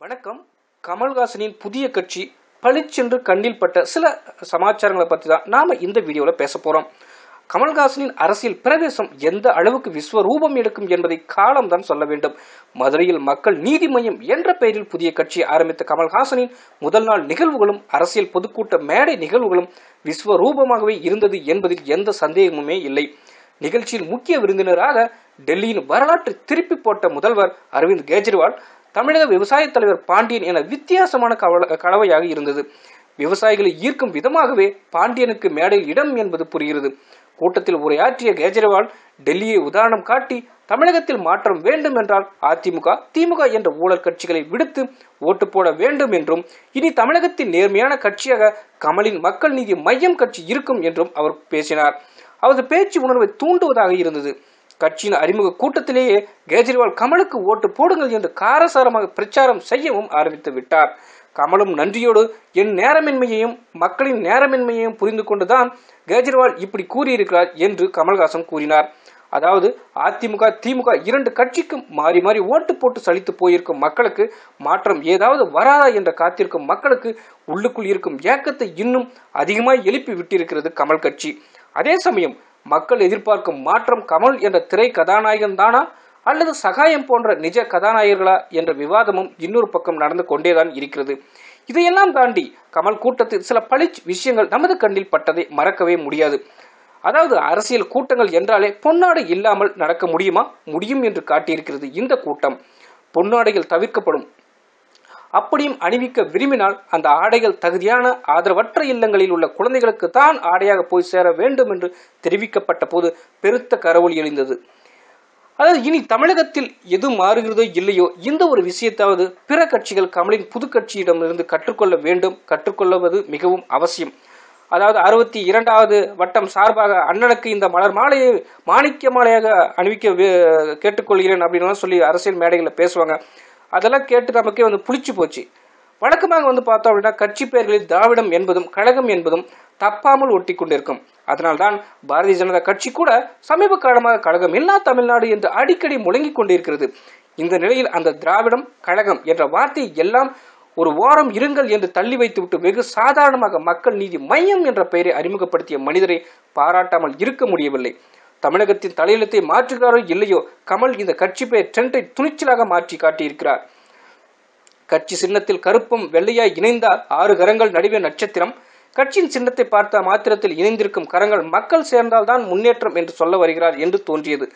வணக்கம். கமல்ஹாசனின் புதிய கட்சி பளிச்சென்று கண்ணில் பட்ட சில சமாச்சாரங்களை பற்றி தான் நாம் இந்த வீடியோவில் பேச போகிறோம் கமல்ஹாசனின் அரசியல் பிரவேசம் எந்த அளவுக்கு விஸ்வரூபம் எடுக்கும் என்பதை காலம்தான் சொல்ல வேண்டும். மதுரையில் மக்கள் நீதி மையம் என்ற பெயரில் புதிய கட்சி ஆரம்பித்த கமல்ஹாசனின் முதல் நாள் நிகழ்வுகளும் அரசியல் பொதுக்கூட்ட மேடை நிகழ்வுகளும் விஸ்வரூபமாகவே இருந்தது என்பதில் எந்த சந்தேகமுமே இல்லை. நிகழ்ச்சியில் முக்கிய விருந்தினராக டெல்லியின் வரலாற்றை திருப்பி போட்ட முதல்வர் அரவிந்த் கெஜ்ரிவால் தமிழக விவசாய தலைவர் பாண்டியன் என வித்தியாசமான கலவையாக இருந்தது. விவசாயிகளை ஈர்க்கும் விதமாகவே பாண்டியனுக்கு மேடையில் இடம் என்பது புரிகிறது. கூட்டத்தில் உரையாற்றிய கேஜ்ரிவால் டெல்லியை உதாரணம் காட்டி தமிழகத்தில் மாற்றம் வேண்டும் என்றால் அதிமுக திமுக என்ற ஊழல் கட்சிகளை விடுத்து ஓட்டு போட வேண்டும் என்றும் இனி தமிழகத்தின் நேர்மையான கட்சியாக கமலின் மக்கள் நீதி மையம் கட்சி இருக்கும் என்றும் அவர் பேசினார். அவரது பேச்சு உணர்வை தூண்டுவதாக இருந்தது. கட்சியின் அறிமுக கூட்டத்திலேயே கெஜ்ரிவால் கமலுக்கு ஓட்டு போடுங்கள் என்று காரசாரமாக பிரச்சாரம் செய்யவும் ஆரம்பித்து விட்டார். கமலும் நன்றியோடு என் நேரமின்மையையும் மக்களின் நேரமின்மையையும் புரிந்து கொண்டுதான் கெஜ்ரிவால் இப்படி கூறியிருக்கிறார் என்று கமல்ஹாசன் கூறினார். அதாவது அதிமுக திமுக இரண்டு கட்சிக்கும் மாறி மாறி ஓட்டு போட்டு சலித்து போயிருக்கும் மக்களுக்கு மாற்றம் ஏதாவது வராதா என்ற காத்திருக்கும் மக்களுக்கு உள்ளுக்குள் இருக்கும் ஏக்கத்தை இன்னும் அதிகமாய் எழுப்பி விட்டிருக்கிறது கமல் கட்சி. அதே சமயம் மக்கள் எதிர்பார்க்கும் மாற்றம் கமல் என்ற திரை கதாநாயகன் தானா அல்லது சகாயம் போன்ற நிஜ கதாநாயகர்களா? என்ற விவாதமும் இன்னொரு பக்கம் நடந்து கொண்டேதான் இருக்கிறது. இதையெல்லாம் தாண்டி கமல் கூட்டத்தில் சில பளிச் விஷயங்கள் நமது கண்ணில் பட்டதை மறக்கவே முடியாது. அதாவது அரசியல் கூட்டங்கள் என்றாலே பொன்னாடை இல்லாமல் நடக்க முடியுமா? முடியும் என்று காட்டியிருக்கிறது இந்த கூட்டம். பொன்னாடைகள் தவிர்க்கப்படும். அப்படியும் அணிவிக்க விரும்பினால் அந்த ஆடைகள் தகுதியான ஆதரவற்ற இல்லங்களில் உள்ள குழந்தைகளுக்கு தான் ஆடையாக போய் சேர வேண்டும் என்று தெரிவிக்கப்பட்ட போது பெருத்த கரவொலி எழுந்தது. அதாவது இனி தமிழகத்தில் எது மாறுகிறதோ இல்லையோ இந்த ஒரு விஷயத்தாவது பிற கட்சிகள் கமலின் புது கட்சியிடமிருந்து கற்றுக்கொள்ள வேண்டும் கற்றுக்கொள்வது மிகவும் அவசியம். அதாவது அறுபத்தி இரண்டாவது வட்டம் சார்பாக அண்ணனுக்கு இந்த மலர் மாலையை மாணிக்க மாலையாக அணிவிக்க வே- கேட்டுக்கொள்கிறேன் அப்படின்னு சொல்லி அரசியல் மேடைகளில் பேசுவாங்க. அதெல்லாம் கேட்டு நமக்கே வந்து புளிச்சு போச்சு. வழக்கமாக வந்து பார்த்தோம் அப்படின்னா கட்சி பெயர்களில் திராவிடம் என்பதும் கழகம் என்பதும் தப்பாமல் ஒட்டி கொண்டிருக்கும். அதனால்தான் பாரதிய ஜனதா கட்சி கூட சமீப காலமாக கழகம் இல்லா தமிழ்நாடு என்று அடிக்கடி முழங்கிக் கொண்டிருக்கிறது. இந்த நிலையில் அந்த திராவிடம் கழகம் என்ற வார்த்தை எல்லாம் ஒரு ஓரம் இருங்கள் என்று தள்ளி வைத்துவிட்டு வெகு சாதாரணமாக மக்கள் நீதி மையம் என்ற பெயரை அறிமுகப்படுத்திய மனிதரை பாராட்டாமல் இருக்க முடியவில்லை. தமிழகத்தின் தலையெழுத்தை மாற்றுகிறாரோ இல்லையோ கமல் இந்த கட்சி பெயர் ட்ரெண்டை துணிச்சலாக மாற்றி காட்டியிருக்கிறார். கட்சி சின்னத்தில் கருப்பும் வெள்ளையாய் இணைந்தால் ஆறு கரங்கள் நடுவே நட்சத்திரம். கட்சியின் சின்னத்தை பார்த்த மாத்திரத்தில் இணைந்திருக்கும் கரங்கள் மக்கள் சேர்ந்தால்தான் முன்னேற்றம் என்று சொல்ல வருகிறார் என்று தோன்றியது.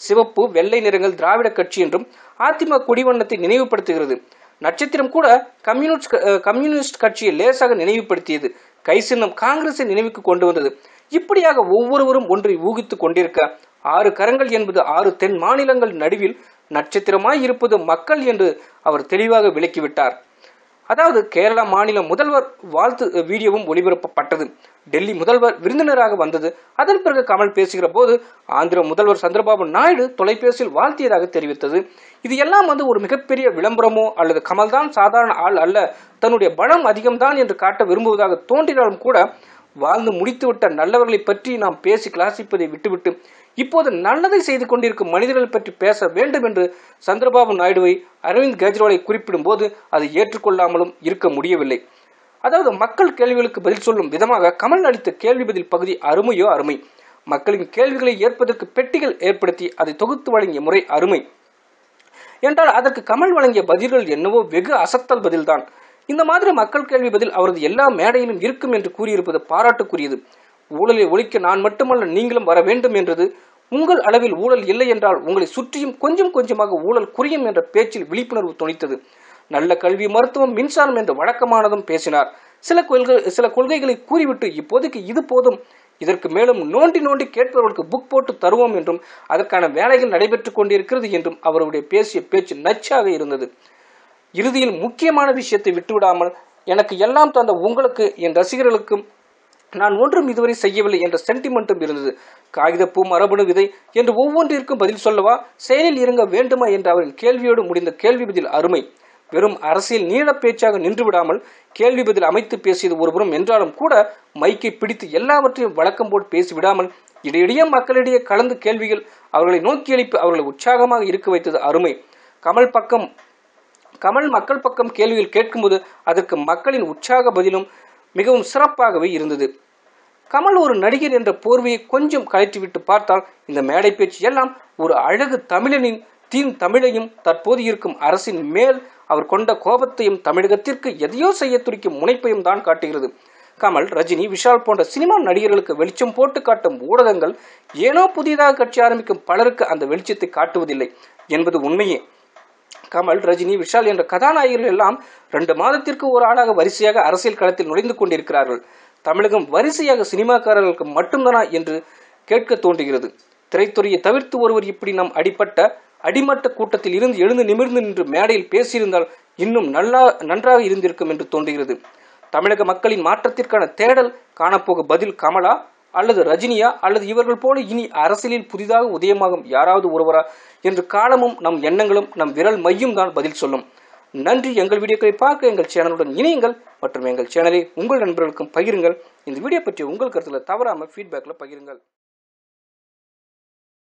சிவப்பு வெள்ளை நிறங்கள் திராவிட கட்சி என்றும் அதிமுக குடிவண்ணத்தை நினைவுபடுத்துகிறது. நட்சத்திரம் கூட கம்யூனிஸ்ட் கம்யூனிஸ்ட் கட்சியை லேசாக நினைவுபடுத்தியது. கை சின்னம் காங்கிரஸை நினைவுக்கு கொண்டு வந்தது. இப்படியாக ஒவ்வொருவரும் ஒன்றை ஊகித்துக் கொண்டிருக்க ஆறு கரங்கள் என்பது ஆறு தென் மாநிலங்கள் நடுவில் நட்சத்திரமாய் இருப்பது மக்கள் என்று அவர் தெளிவாக விளக்கிவிட்டார். அதாவது கேரளா மாநில முதல்வர் வாழ்த்து வீடியோவும் ஒளிபரப்பப்பட்டது. டெல்லி முதல்வர் விருந்தினராக வந்தது. அதன் பிறகு கமல் பேசுகிற போது ஆந்திர முதல்வர் சந்திரபாபு நாயுடு தொலைபேசியில் வாழ்த்தியதாக தெரிவித்தது. இது எல்லாம் வந்து ஒரு மிகப்பெரிய விளம்பரமோ அல்லது கமல்தான் சாதாரண ஆள் அல்ல தன்னுடைய பலம் அதிகம்தான் என்று காட்ட விரும்புவதாக தோன்றினாலும் கூட வாழ்ந்து முடித்துவிட்ட நல்லவர்களை பற்றி நாம் பேசி கிளாசிப்பதை விட்டுவிட்டு இப்போது நல்லதை செய்து கொண்டிருக்கும் மனிதர்கள் பற்றி பேச வேண்டும் என்று சந்திரபாபு நாயுடுவை அரவிந்த் கெஜ்ரிவாலை குறிப்பிடும் போது ஏற்றுக்கொள்ளாமலும் இருக்க முடியவில்லை. அதாவது மக்கள் கேள்விகளுக்கு பதில் சொல்லும் விதமாக கமல் அளித்த கேள்வி பதில் பகுதி அருமையோ அருமை. மக்களின் கேள்விகளை ஏற்பதற்கு பெட்டிகள் ஏற்படுத்தி அதை தொகுத்து வழங்கிய முறை அருமை. என்றால் அதற்கு கமல் வழங்கிய பதில்கள் என்னவோ வெகு அசத்தல் பதில்தான். இந்த மாதிரி மக்கள் கேள்வி பதில் அவரது எல்லா மேடையிலும் இருக்கும் என்று கூறியிருப்பது பாராட்டுக்குரியது. ஊழலை ஒழிக்க நான் மட்டுமல்ல நீங்களும் வர வேண்டும் என்றது உங்கள் அளவில் ஊழல் இல்லை என்றால் உங்களை சுற்றியும் கொஞ்சம் கொஞ்சமாக ஊழல் குறையும் என்ற பேச்சில் விழிப்புணர்வு துணித்தது நல்ல கல்வி மருத்துவம் மின்சாரம் என்ற வழக்கமானதும் பேசினார். சில கொள்கை சில கொள்கைகளை கூறிவிட்டு இப்போதைக்கு இது போதும். இதற்கு மேலும் நோண்டி நோண்டி கேட்பவர்களுக்கு புக் போட்டு தருவோம் என்றும் அதற்கான வேலைகள் நடைபெற்றுக் கொண்டிருக்கிறது என்றும் அவருடைய பேசிய பேச்சு நச்சாக இருந்தது. இறுதியில் முக்கியமான விஷயத்தை விட்டுவிடாமல் எனக்கு எல்லாம் தந்த உங்களுக்கு என் ரசிகர்களுக்கும் நான் ஒன்றும் இதுவரை செய்யவில்லை என்ற சென்டிமெண்ட்டும் இருந்தது. காகிதப்பூ மரபணு விதை என்று ஒவ்வொன்றிற்கும் பதில் சொல்லவா? செயலில் இறங்க வேண்டுமா என்ற அவரின் கேள்வியோடு முடிந்த கேள்வி பதில் அருமை. வெறும் அரசியல் நீள பேச்சாக நின்று விடாமல் கேள்வி பதில் அமைத்து பேசியது ஒருபுறம் என்றாலும் கூட மைக்கை பிடித்து எல்லாவற்றையும் வழக்கம் போல் பேசிவிடாமல் இடையிடையே மக்களிடையே கலந்து கேள்விகள் அவர்களை நோக்கி எழுப்பி அவர்களை உற்சாகமாக இருக்க வைத்தது அருமை. கமல் பக்கம் கமல் மக்கள் பக்கம் கேள்வியில் கேட்கும்போது அதற்கு மக்களின் உற்சாக பதிலும் மிகவும் சிறப்பாகவே இருந்தது. கமல் ஒரு நடிகர் என்ற போர்வையை கொஞ்சம் கழற்றிவிட்டு பார்த்தால் இந்த மேடை பேச்சு எல்லாம் ஒரு அழகு தமிழனின் தீன் தமிழையும் தற்போது இருக்கும் அரசின் மேல் அவர் கொண்ட கோபத்தையும் தமிழகத்திற்கு எதையோ செய்ய துடிக்கும் முனைப்பையும் தான் காட்டுகிறது. கமல் ரஜினி விஷால் போன்ற சினிமா நடிகர்களுக்கு வெளிச்சம் போட்டு காட்டும் ஊடகங்கள் ஏனோ புதிதாக கட்சி ஆரம்பிக்கும் பலருக்கு அந்த வெளிச்சத்தை காட்டுவதில்லை என்பது உண்மையே. கமல் ரஜினி விஷால் என்ற கதாநாயகர்கள் எல்லாம் ரெண்டு மாதத்திற்கு ஒரு ஆளாக வரிசையாக அரசியல் களத்தில் நுழைந்து கொண்டிருக்கிறார்கள். தமிழகம் வரிசையாக சினிமாக்காரர்களுக்கு மட்டும்தானா என்று கேட்க தோன்றுகிறது. திரைத்துறையை தவிர்த்து ஒருவர் இப்படி நம் அடிப்பட்ட அடிமட்ட கூட்டத்தில் இருந்து எழுந்து நிமிர்ந்து நின்று மேடையில் பேசியிருந்தால் இன்னும் நல்லா நன்றாக இருந்திருக்கும் என்று தோன்றுகிறது. தமிழக மக்களின் மாற்றத்திற்கான தேடல் காணப்போக பதில் கமலா அல்லது ரஜினியா அல்லது இவர்கள் போல இனி அரசியலில் புதிதாக உதயமாகும் யாராவது ஒருவரா என்று காலமும் நம் எண்ணங்களும் நம் விரல் மையும் தான் பதில் சொல்லும். நன்றி. எங்கள் வீடியோக்களை பார்க்க எங்கள் சேனலுடன் இணையுங்கள். மற்றும் எங்கள் சேனலை உங்கள் நண்பர்களுக்கும் பகிருங்கள். இந்த வீடியோ பற்றி உங்கள் கருத்தில் தவறாமல் ஃபீட்பேக்கில் பகிருங்கள்.